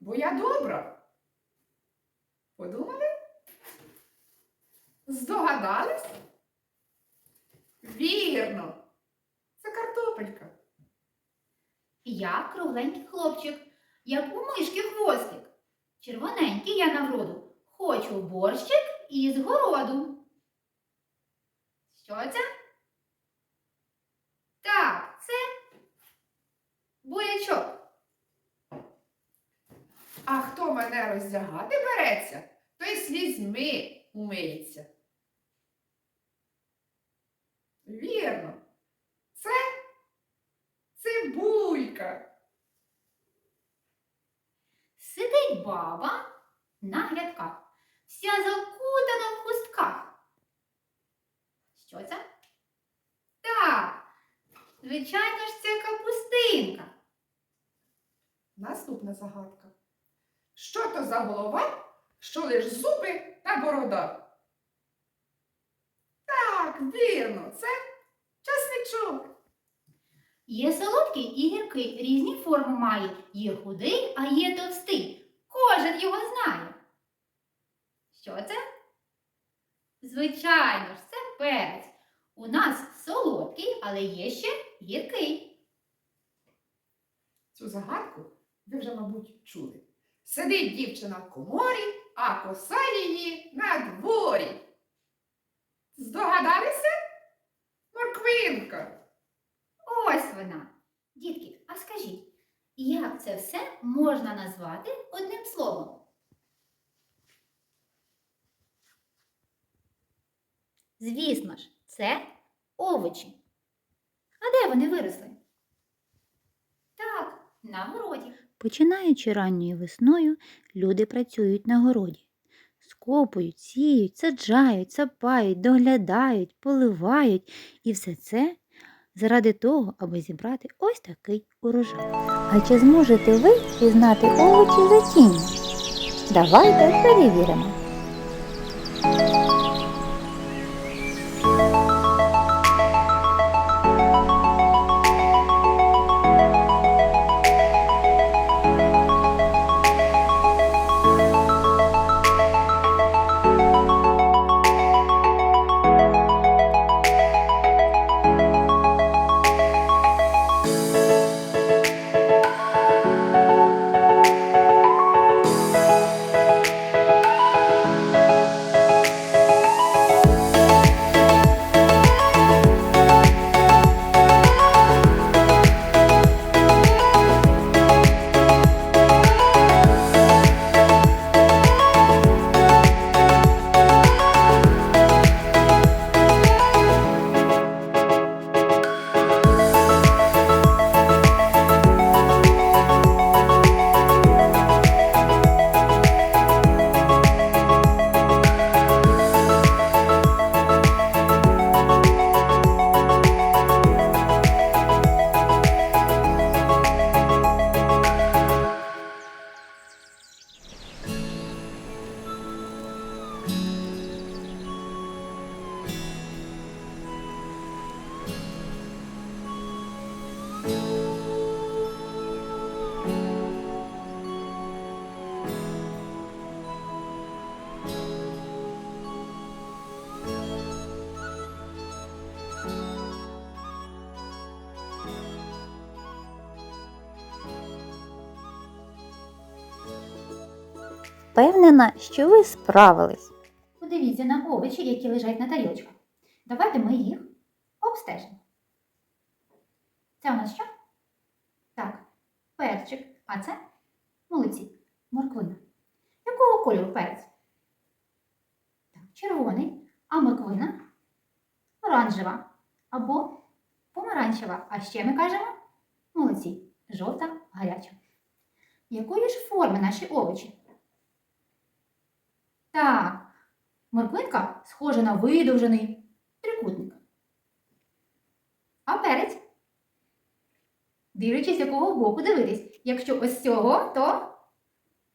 бо я добра. Подумали? Здогадались? Вірно. Це картопелька. Я кругленький хлопчик, як у мишки хвостик. Червоненький я на вроду. Хочу борщик із городу. Що це? Так, це бурячок. А хто мене роздягати береться, той слізьми умиється. Вірно. Це цибулька. Сидить баба на грядках, вся закутана в хустках. Що це? Так, звичайно ж, це капустинка. Наступна загадка. Що то за голова, що лиш зуби та борода? Так, вірно, це часничок. Є солодкий і гіркий, різні форми має. Є худий, а є товстий. Кожен його знає. Що це? Звичайно ж, це перець. У нас солодкий, але є ще гіркий. Цю загадку ви вже, мабуть, чули. Сидить дівчина в коморі, а коса її на дворі. Здогадалися? Морквинка. Ось вона. Дітки, а скажіть, як це все можна назвати одним словом? Звісно ж, це овочі. А де вони виросли? Так, на городі. Починаючи ранньою весною, люди працюють на городі. Скопують, сіють, саджають, сапають, доглядають, поливають і все це заради того, аби зібрати ось такий урожай. А чи зможете ви пізнати овочі за тінню? Давайте перевіримо. Впевнена, що ви справились. Подивіться на овочі, які лежать на тарілочках. Давайте ми їх обстежимо. Це у нас що? Так, перчик. А це молодці, морквина. Якого кольору перець? Так, червоний, а морквина оранжева або помаранчева. А ще ми кажемо молодці, жовта, гаряча. Якої ж форми наші овочі? Так, морквинка схожа на видовжений трикутник. А перець? Дивлячись, якого боку дивитись. Якщо ось цього, то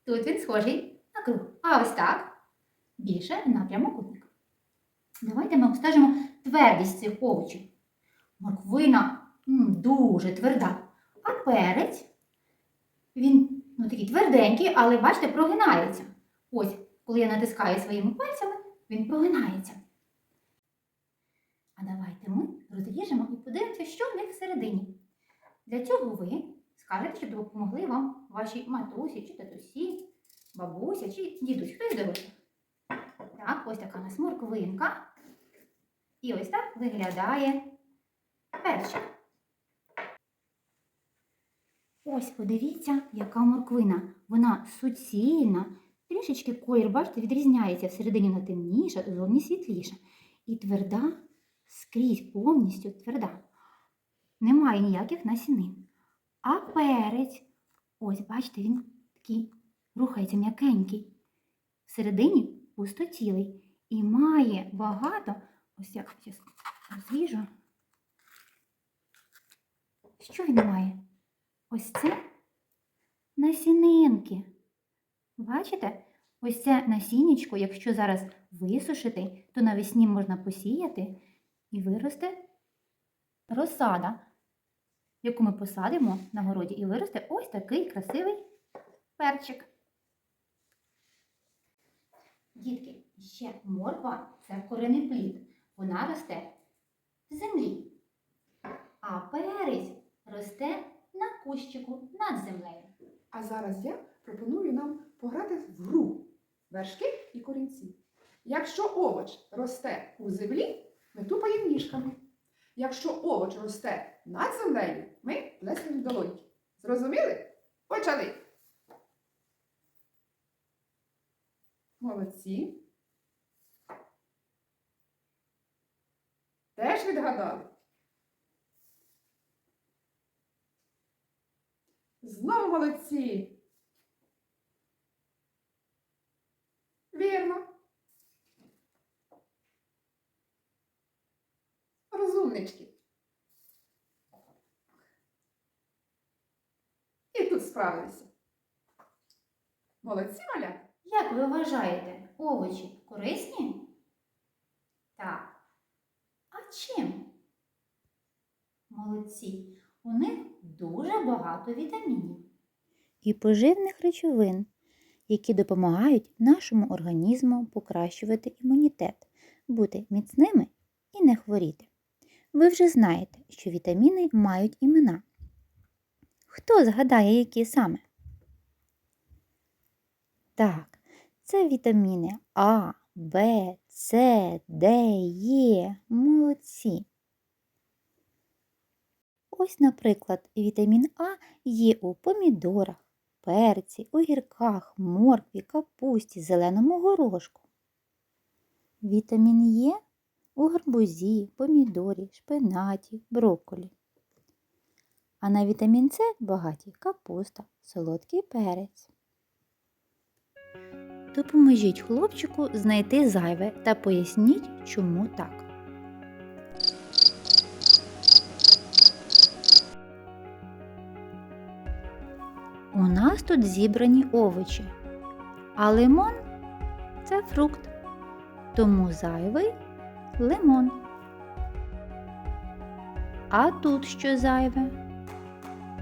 тут він схожий на круг. А ось так більше на прямокутник. Давайте ми обстежимо твердість цих овочів. морквина м, дуже тверда. А перець, він ну, такий тверденький, але бачите, прогинається. Ось, коли я натискаю своїми пальцями, він прогинається. А давайте ми розріжемо і подивимося, що в них всередині. Для цього ви скажете, щоб допомогли вам ваші матусі чи татусі, бабуся чи дідусь. Хто із дорослих? Так, ось така у нас морквинка. І ось так виглядає перчик. Ось подивіться, яка морквина. Вона суцільна, трішечки колір, бачите, відрізняється. Всередині вона темніша, зовні світліша. І тверда, скрізь повністю тверда. Немає ніяких насінин. А перець, ось бачите, він такий рухається м'якенький. Всередині пустотілий і має багато, ось як зараз розвіжу. Що він має? Ось це насінинки. Бачите? Ось це насіннячко, якщо зараз висушити, то навесні можна посіяти і виросте розсада, яку ми посадимо на городі, і виросте ось такий красивий перчик. Дітки, ще морква це коренеплід. Вона росте в землі. А перець росте на кущику над землею. А зараз я пропоную нам пограти в гру вершки і корінці. Якщо овоч росте у землі, ми тупаємо ніжками. Якщо овоч росте над землею, ми плескаємо долоньки. Зрозуміли? Почали. Молодці. Теж відгадали. Знову молодці. Вірно. Розумнички. І тут справилися. Молодці, маля. Як ви вважаєте, овочі корисні? Так. А чим? Молодці. У них дуже багато вітамінів. і поживних речовин, які допомагають нашому організму покращувати імунітет, бути міцними і не хворіти. Ви вже знаєте, що вітаміни мають імена. Хто згадає, які саме? Так, це вітаміни А, Б, С, Д, Е. Молодці. Ось, наприклад, вітамін А є у помідорах, перці, огірках, моркві, капусті, зеленому горошку. Вітамін Є у гарбузі, помідорі, шпинаті, брокколі. А на вітамін С багаті капуста, солодкий перець. Допоможіть хлопчику знайти зайве та поясніть, чому так. У нас тут зібрані овочі, а лимон це фрукт, тому зайвий лимон. А тут що зайве?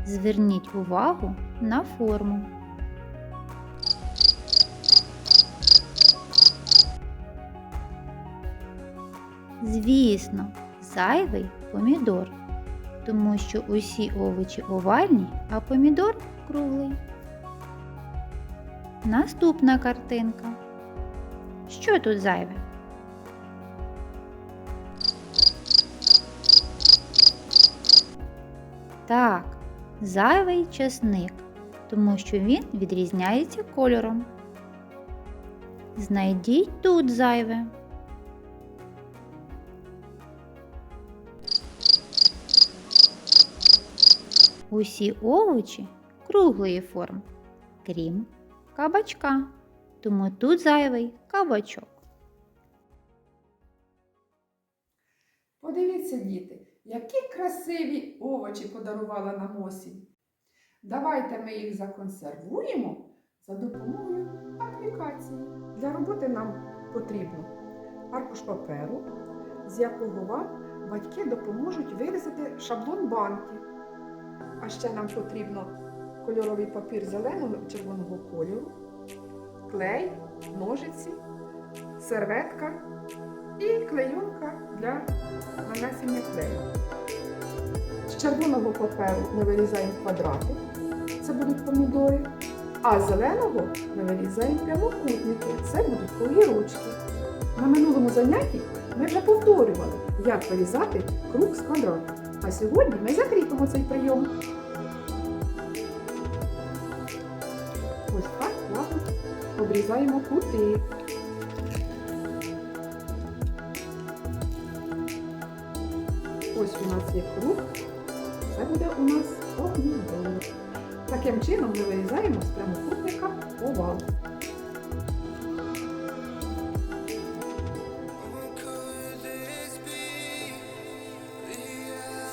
Зверніть увагу на форму. Звісно, зайвий помідор, тому що усі овочі овальні, а помідор круглий. Наступна картинка. Що тут зайве? Так, зайвий часник, тому що він відрізняється кольором. Знайдіть тут зайве. Усі овочі круглої форми, крім кабачка, тому тут зайвий кабачок. Подивіться, діти, які красиві овочі подарувала нам осінь. Давайте ми їх законсервуємо за допомогою аплікації. Для роботи нам потрібно аркуш паперу, з якого вам батьки допоможуть вирізати шаблон банки. А ще нам потрібно кольоровий папір зеленого і червоного кольору, клей, ножиці, серветка і клейонка для нанесення клею. З червоного паперу ми вирізаємо квадрати, це будуть помідори, а з зеленого ми вирізаємо прямокутники, це будуть огірочки. На минулому занятті ми вже повторювали, як вирізати круг з квадрата. А сьогодні ми закріпимо цей прийом. Ось так плавно обрізаємо кути. У нас є круг. Це буде у нас помідор. Таким чином ми вирізаємо з прямокутника овал.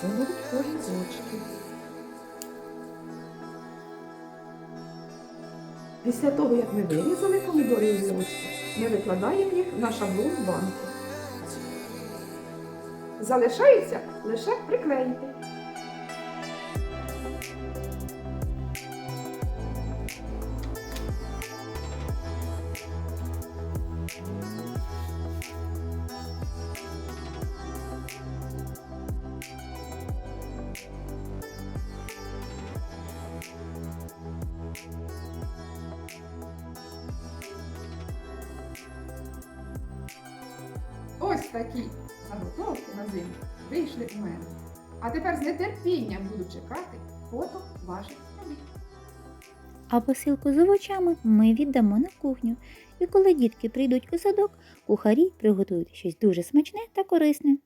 Це будуть огірочки. Після того, як ми вирізали помідори і огірочки, ми викладаємо їх на шаблон банки. Залишається лише приклеїти. Ось такі заготовки на зиму вийшли у мене. А тепер з нетерпінням буду чекати фото ваших робіт. А посилку з овочами ми віддамо на кухню. І коли дітки прийдуть у садок, кухарі приготують щось дуже смачне та корисне.